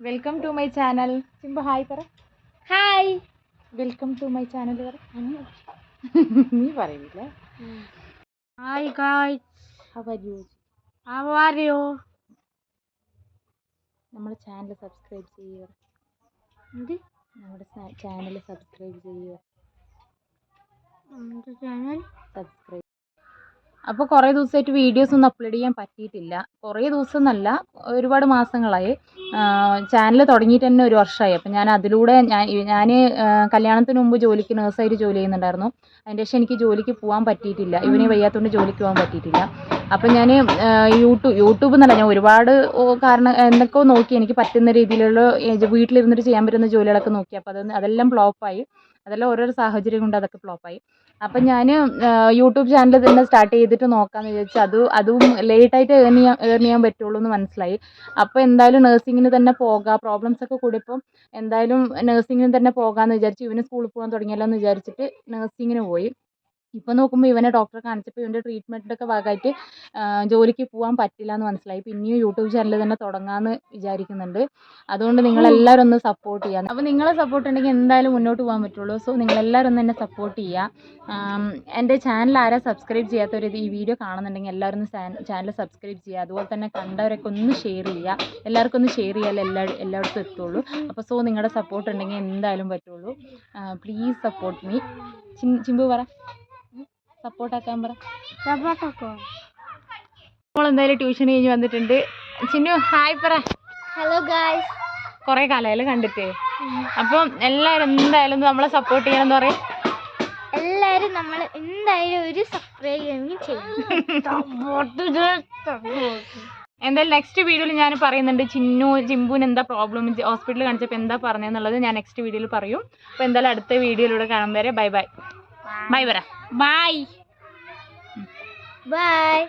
Welcome to my channel Simba hi പറ. Hi welcome to my channel പറ. നീ പറയില്ല? Hi guys are you how are you നമ്മുടെ channel subscribe ചെയ്യുക എന്ത്? നമ്മുടെ ചാനൽ സബ്സ്ക്രൈബ് ചെയ്യുക നമ്മുടെ ചാനൽ സബ്സ്ക്രൈബ് അപ്പോൾ കുറേ ദിവസമായിട്ട് വീഡിയോസ് ഒന്നും അപ്ലോഡ് ചെയ്യാൻ പറ്റിയിട്ടില്ല. കുറേ ദിവസം എന്നല്ല ഒരുപാട് മാസങ്ങളായി. ചാനൽ തുടങ്ങിയിട്ട് തന്നെ ഒരു വർഷമായി അപ്പം ഞാൻ അതിലൂടെ ഞാൻ ഞാൻ കല്യാണത്തിന് മുമ്പ് ജോലിക്ക് നേഴ്സായിട്ട് ജോലി ചെയ്യുന്നുണ്ടായിരുന്നു. അതിന്റെ ശേഷം എനിക്ക് ജോലിക്ക് പോകാൻ പറ്റിയിട്ടില്ല. ഇവന് വയ്യാത്തതുകൊണ്ട് ജോലിക്ക് പോകാൻ പറ്റിയിട്ടില്ല. അപ്പം ഞാൻ യൂട്യൂബ് യൂട്യൂബ് എന്നല്ല ഞാൻ ഒരുപാട് കാരണം എന്തൊക്കെയോ നോക്കി എനിക്ക് പറ്റുന്ന രീതിയിലുള്ള വീട്ടിലിരുന്നിട്ട് ചെയ്യാൻ പറ്റുന്ന ജോലികളൊക്കെ നോക്കി. അപ്പോൾ അത് അതെല്ലാം ഫ്ലോപ്പായി അതെല്ലാം ഓരോരോ സാഹചര്യം കൊണ്ട് അതൊക്കെ ഫ്ലോപ്പായി അപ്പം ഞാൻ യൂട്യൂബ് ചാനൽ തന്നെ സ്റ്റാർട്ട് ചെയ്തിട്ട് നോക്കാമെന്ന് വിചാരിച്ചു അത് അതും ലേറ്റായിട്ട് ഏൺ ചെയ്യാൻ ഏൺ ചെയ്യാൻ പറ്റുള്ളൂ എന്ന് മനസ്സിലായി. അപ്പോൾ എന്തായാലും നഴ്സിങ്ങിന് തന്നെ പോകാം. പ്രോബ്ലംസ് ഒക്കെ കൂടിയപ്പം എന്തായാലും നഴ്സിങ്ങിന് തന്നെ പോകാമെന്ന് വിചാരിച്ചു ഇവന് സ്കൂളിൽ പോകാൻ തുടങ്ങിയല്ലോ എന്ന് വിചാരിച്ചിട്ട് നഴ്സിങ്ങിന് പോയി. ഇപ്പോൾ നോക്കുമ്പോൾ ഇവനെ ഡോക്ടറെ കാണിച്ചപ്പോൾ ഇവന്റെ ട്രീറ്റ്മെന്റിന്റെ ഒക്കെ ഭാഗമായിട്ട് ജോലിക്ക് പോകാൻ പറ്റില്ല എന്ന് മനസ്സിലായി. പിന്നെയും യൂട്യൂബ് ചാനൽ തന്നെ തുടങ്ങാമെന്ന് വിചാരിക്കുന്നുണ്ട്. അതുകൊണ്ട് നിങ്ങളെല്ലാവരും ഒന്ന് സപ്പോർട്ട് ചെയ്യുക അപ്പോൾ നിങ്ങളെ സപ്പോർട്ട് ഉണ്ടെങ്കിൽ എന്തായാലും മുന്നോട്ട് പോകാൻ പറ്റുള്ളൂ. സോ നിങ്ങളെല്ലാവരും ഒന്ന് എന്നെ സപ്പോർട്ട് ചെയ്യുക എന്റെ ചാനൽ ആരാ സബ്സ്ക്രൈബ് ചെയ്യാത്തവർ ഈ വീഡിയോ കാണുന്നുണ്ടെങ്കിൽ എല്ലാവരും ചാനൽ സബ്സ്ക്രൈബ് ചെയ്യുക അതുപോലെ തന്നെ കണ്ടവരൊക്കെ ഒന്ന് ഷെയർ ചെയ്യുക എല്ലാവർക്കും ഒന്ന് ഷെയർ ചെയ്യാൻ എല്ലാ എല്ലായിടത്തും എത്തുള്ളൂ. അപ്പോൾ സോ നിങ്ങളുടെ സപ്പോർട്ട് ഉണ്ടെങ്കിൽ എന്തായാലും പറ്റുള്ളൂ. പ്ലീസ് സപ്പോർട്ട് മീ ചിമ്പു പറ. സപ്പോർട്ടാക്കാൻ പറ. സപ്പോർട്ടൊക്കെ? നമ്മൾ എന്തായാലും ട്യൂഷൻ കഴിഞ്ഞ് വന്നിട്ടുണ്ട്. ചിന്നു ഹായ് പറ. ഹലോ ഗായ്സ് കുറേ കാലമായാലും കണ്ടിട്ട്. അപ്പം എല്ലാരും എന്തായാലും നമ്മളെ സപ്പോർട്ട് ചെയ്യണം എന്ന് പറയും. എല്ലാവരും നമ്മൾ എന്തായാലും ഒരു സബ്സ്ക്രൈബ് ചെയ്യും എന്തായാലും നെക്സ്റ്റ് വീഡിയോയിൽ ഞാൻ പറയുന്നുണ്ട് ചിന്നു ചിമ്പുവിന് എന്താ പ്രോബ്ലം ഹോസ്പിറ്റലിൽ കാണിച്ചപ്പോൾ എന്താ പറഞ്ഞതെന്നുള്ളത് ഞാൻ നെക്സ്റ്റ് വീഡിയോയിൽ പറയും. അപ്പോൾ എന്തായാലും അടുത്ത വീഡിയോയിലൂടെ കാണാൻ വരെ. ബൈ ബൈ ബൈ പറ ബൈ ബൈ